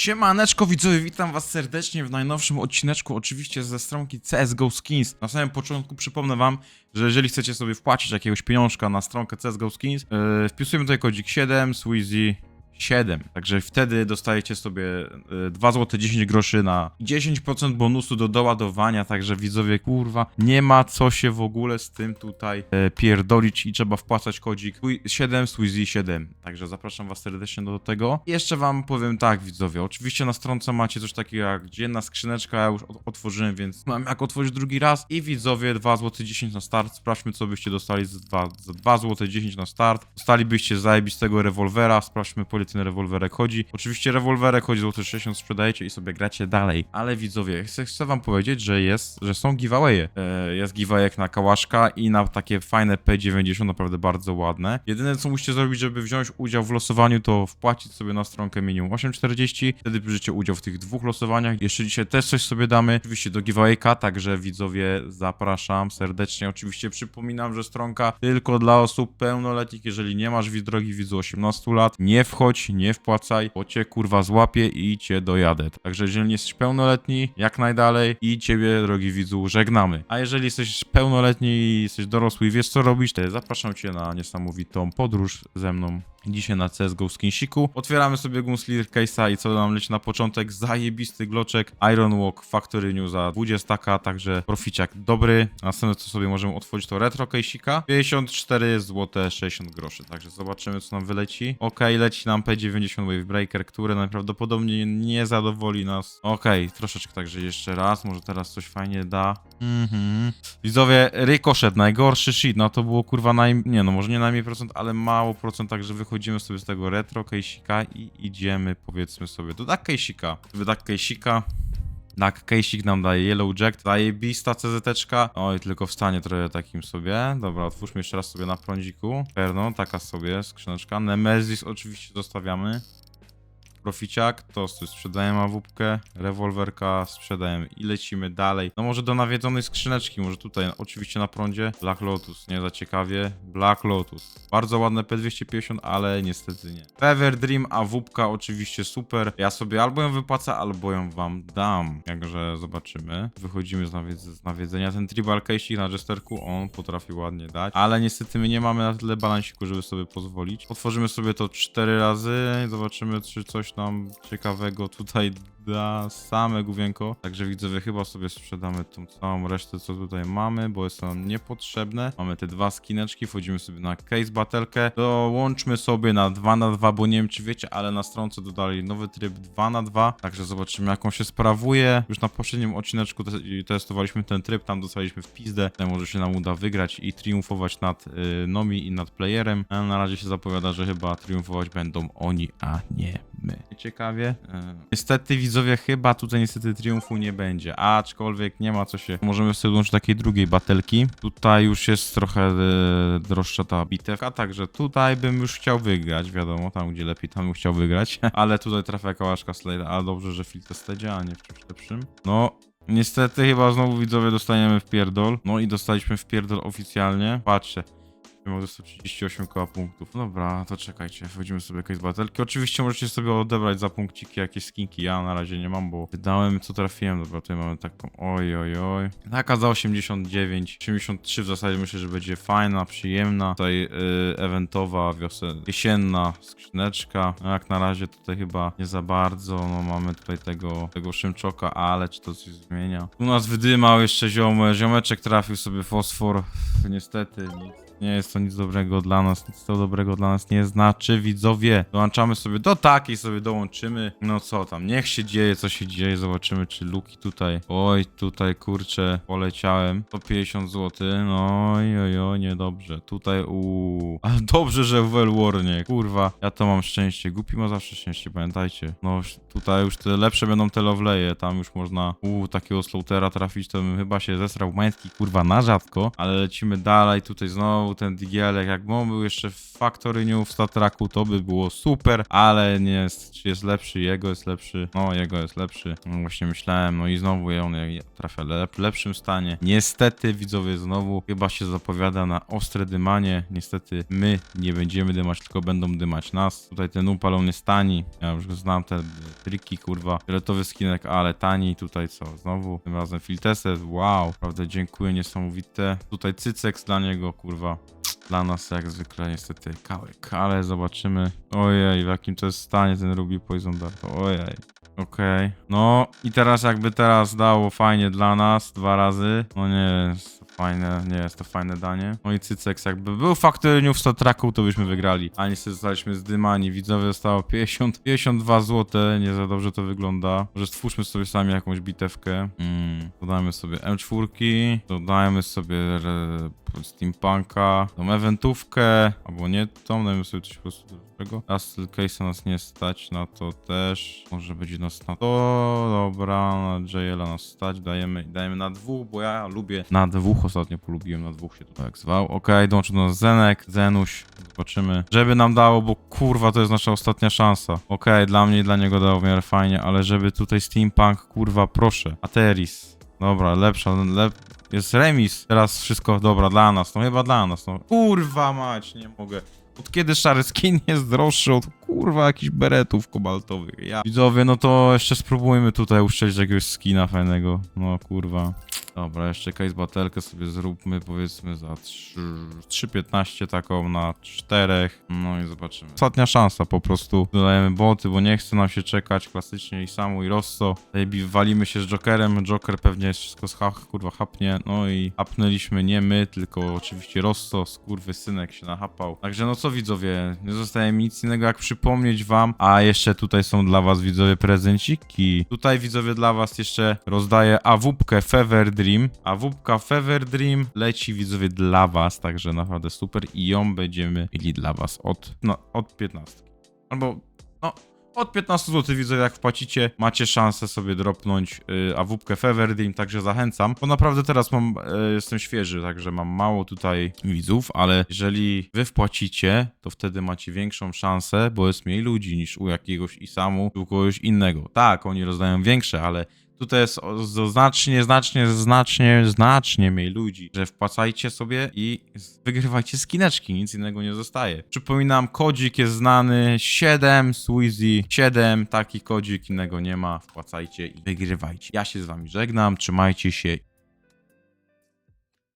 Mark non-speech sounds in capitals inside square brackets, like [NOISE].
Siemaneczko widzowie, witam was serdecznie w najnowszym odcineczku, oczywiście ze stronki CSGO Skins. Na samym początku przypomnę wam, że jeżeli chcecie sobie wpłacić jakiegoś pieniążka na stronkę CSGO Skins, yy, wpisujemy tutaj kodzik 7, Sweezy 7. Także wtedy dostajecie sobie y, 2 zł 10 groszy na 10% bonusu do doładowania. Także widzowie, kurwa, nie ma co się w ogóle z tym tutaj e, pierdolić i trzeba wpłacać kodzik Swi- 7 Sweezy 7. Także zapraszam was serdecznie do tego. Jeszcze wam powiem tak, widzowie. Oczywiście na stronce macie coś takiego jak dzienna skrzyneczka. Ja już ot- otworzyłem, więc mam jak otworzyć drugi raz. I widzowie, 2 zł 10 na start. Sprawdźmy, co byście dostali za 2, za 2 zł 10 na start. Dostalibyście zajebistego rewolwera. Sprawdźmy, po ile ten rewolwerek chodzi. Oczywiście rewolwerek chodzi złoty 60, sprzedajecie i sobie gracie dalej. Ale widzowie, chcę, chcę wam powiedzieć, że jest, że są giveawaye. E, jest giveaway na kałaszka i na takie fajne P90, naprawdę bardzo ładne. Jedyne, co musicie zrobić, żeby wziąć udział w losowaniu, to wpłacić sobie na stronkę minimum 8,40. Wtedy bierzecie udział w tych dwóch losowaniach. Jeszcze dzisiaj też coś sobie damy. Oczywiście do giveawayka, także widzowie zapraszam serdecznie. Oczywiście przypominam, że stronka tylko dla osób pełnoletnich. Jeżeli nie masz drogi widzu 18 lat, nie wchodź, nie wpłacaj, bo cię kurwa złapię i cię dojadę. Także jeżeli nie jesteś pełnoletni, jak najdalej i ciebie, drogi widzu, żegnamy. A jeżeli jesteś pełnoletni i jesteś dorosły i wiesz co robić, to zapraszam cię na niesamowitą podróż ze mną. Dzisiaj na CSGO Skinsiku. Otwieramy sobie Gunslinger Case'a i co nam leci na początek? Zajebisty gloczek Iron Walk Factory New za 20, także proficiak dobry. Następne co sobie możemy otworzyć to Retro Case'ika. 54 zł 60 groszy, także zobaczymy co nam wyleci. Ok, leci nam P90 Wavebreaker, który najprawdopodobniej nie zadowoli nas. Ok, troszeczkę także jeszcze raz, może teraz coś fajnie da. Mhm. Widzowie, Ricochet, najgorszy shit, no to było kurwa naj... nie no, może nie najmniej procent, ale mało procent, także wychodzimy sobie z tego retro case'ika i idziemy powiedzmy sobie do duck case'ika. Sobie duck case'ika. Duck case'ik nam daje Yellow Jack, zajebista CZ-teczka. Oj, tylko w stanie trochę takim sobie. Dobra, otwórzmy jeszcze raz sobie na prądziku. Perno, taka sobie skrzyneczka. Nemesis oczywiście zostawiamy. Proficiak, to sprzedajemy awupkę, rewolwerka sprzedajemy i lecimy dalej. No może do nawiedzonej skrzyneczki, może tutaj oczywiście na prądzie. Black Lotus, nie za ciekawie. Black Lotus. Bardzo ładne P250, ale niestety nie. Fever Dream, awupka oczywiście super. Ja sobie albo ją wypłacę, albo ją wam dam. Jakże zobaczymy. Wychodzimy z, z nawiedzenia. Ten tribal case na jesterku, on potrafi ładnie dać. Ale niestety my nie mamy na tyle balansiku, żeby sobie pozwolić. Otworzymy sobie to cztery razy zobaczymy, czy coś nam ciekawego tutaj da same główienko. Także widzowie, chyba sobie sprzedamy tą całą resztę, co tutaj mamy, bo jest nam niepotrzebne. Mamy te dwa skineczki, wchodzimy sobie na case batelkę. Dołączmy sobie na 2 na 2 bo nie wiem czy wiecie, ale na stronce dodali nowy tryb 2 na 2 Także zobaczymy jak on się sprawuje. Już na poprzednim odcineczku te testowaliśmy ten tryb, tam dostaliśmy w pizdę. Tutaj może się nam uda wygrać i triumfować nad y, Nomi i nad playerem. Ale na razie się zapowiada, że chyba triumfować będą oni, a nie Ciekawie. E, Niestety widzowie, chyba tutaj niestety triumfu nie będzie, aczkolwiek nie ma co się... Możemy sobie dołączyć takiej drugiej batelki. Tutaj już jest trochę e, droższa ta bitewka, także tutaj bym już chciał wygrać, wiadomo, tam gdzie lepiej, tam bym chciał wygrać. [LAUGHS] Ale tutaj trafia kałaszka Slayer, ale dobrze, że filtr stedzie, a nie w czymś lepszym. No, Niestety chyba znowu widzowie dostaniemy w pierdol. No i dostaliśmy w pierdol oficjalnie. Patrzcie. Mogę dostać 38 koła punktów. No Dobra, to czekajcie, wchodzimy sobie jakieś batelki. Oczywiście możecie sobie odebrać za punkciki jakieś skinki. Ja na razie nie mam, bo wydałem co trafiłem. Dobra, tutaj mamy taką. Oj, oj, oj. Taka za 89. 83 w zasadzie myślę, że będzie fajna, przyjemna. Tutaj yy, eventowa, wiosen, jesienna skrzyneczka. No jak na razie tutaj chyba nie za bardzo. No mamy tutaj tego, tego szymczoka, ale czy to coś zmienia? U nas wydymał jeszcze ziome. Ziomeczek trafił sobie fosfor. Niestety nic. Nie jest to nic dobrego dla nas, nic to dobrego dla nas nie znaczy, widzowie. Dołączamy sobie do takiej, sobie dołączymy. No co tam, niech się dzieje, co się dzieje, zobaczymy, czy luki tutaj. Oj, tutaj kurczę, poleciałem. 150 zł, no oj, oj, niedobrze. Tutaj, uuu. Ale dobrze, że w War nie, kurwa. Ja to mam szczęście, głupi ma zawsze szczęście, pamiętajcie. No tutaj już te lepsze będą te loveleje, tam już można, uuu, takiego slaughtera trafić, to bym chyba się zesrał majtki, kurwa, na rzadko. Ale lecimy dalej, tutaj znowu znowu ten digielek, jakby on był jeszcze w Factory New w Statraku, to by było super, ale nie jest, czy jest lepszy, jego jest lepszy, no jego jest lepszy, no właśnie myślałem, no i znowu on jak trafia w lepszym stanie. Niestety widzowie znowu chyba się zapowiada na ostre dymanie, niestety my nie będziemy dymać, tylko będą dymać nas. Tutaj ten upalony stani, ja już znam, te triki, kurwa, fioletowy skinek, ale tani, tutaj co, znowu, tym razem Filteset, wow, prawda, dziękuję, niesamowite. Tutaj cycek dla niego, kurwa, dla nas jak zwykle niestety kałek, ale zobaczymy. Ojej, w jakim to jest stanie ten Ruby Poison Dart, ojej. Okej, no i teraz jakby teraz dało fajnie dla nas dwa razy, no nie fajne, nie jest to fajne danie. No i jakby był New w Star Treku, to byśmy wygrali, a niestety zostaliśmy zdymani, widzowie zostało 50, 52 zł, nie za dobrze to wygląda. Może stwórzmy sobie sami jakąś bitewkę. Mm, dodajmy sobie M4, dodajmy sobie Steampunka, tą eventówkę, albo nie tą, dajmy sobie coś po prostu lepszego. Castle Case'a nas nie stać na to też. Może będzie nas na to, dobra, na JL nas stać, dajemy, dajemy na dwóch, bo ja lubię na dwóch, ostatnio polubiłem, na dwóch się to tak zwał. Okej, dołączył do nas Zenek, Zenuś, zobaczymy. Żeby nam dało, bo kurwa, to jest nasza ostatnia szansa. Okej, dla mnie i dla niego dało w miarę fajnie, ale żeby tutaj Steampunk, kurwa, proszę. Ateris. Dobra, lepsza, lep... Jest remis. Teraz wszystko dobra dla nas, no chyba dla nas, no. Kurwa mać, nie mogę. Od kiedy szary skin jest droższy od kurwa jakichś beretów kobaltowych? Ja. Widzowie, no to jeszcze spróbujmy tutaj uszczelić jakiegoś skina fajnego. No kurwa. Dobra, jeszcze case batelkę sobie zróbmy powiedzmy za 3 3,15 taką na 4. No i zobaczymy. Ostatnia szansa po prostu. Dodajemy boty, bo nie chce nam się czekać klasycznie i samu i Rosso. Bi- walimy się z Jokerem. Joker pewnie wszystko z hach, kurwa hapnie. No i hapnęliśmy nie my, tylko oczywiście Rosso, skurwy synek się nahapał. Także no co widzowie, nie zostaje mi nic innego jak przypomnieć wam, a jeszcze tutaj są dla was widzowie prezenciki. Tutaj widzowie dla was jeszcze rozdaję awupkę Fever Dream. Awupka Fever Dream leci widzowie dla was, także naprawdę super i ją będziemy mieli dla was od, no, od 15. Albo, no, od 15 zł widzę, jak wpłacicie, macie szansę sobie dropnąć y, awupkę Fever Dream, także zachęcam. Bo naprawdę teraz mam, y, jestem świeży, także mam mało tutaj widzów, ale jeżeli wy wpłacicie, to wtedy macie większą szansę, bo jest mniej ludzi niż u jakiegoś Isamu, u kogoś innego. Tak, oni rozdają większe, ale Tutaj jest znacznie, znacznie, znacznie, znacznie mniej ludzi, że wpłacajcie sobie i wygrywajcie skineczki, nic innego nie zostaje. Przypominam, kodzik jest znany, 7, Sweezy, 7, taki kodzik innego nie ma, wpłacajcie i wygrywajcie. Ja się z wami żegnam, trzymajcie się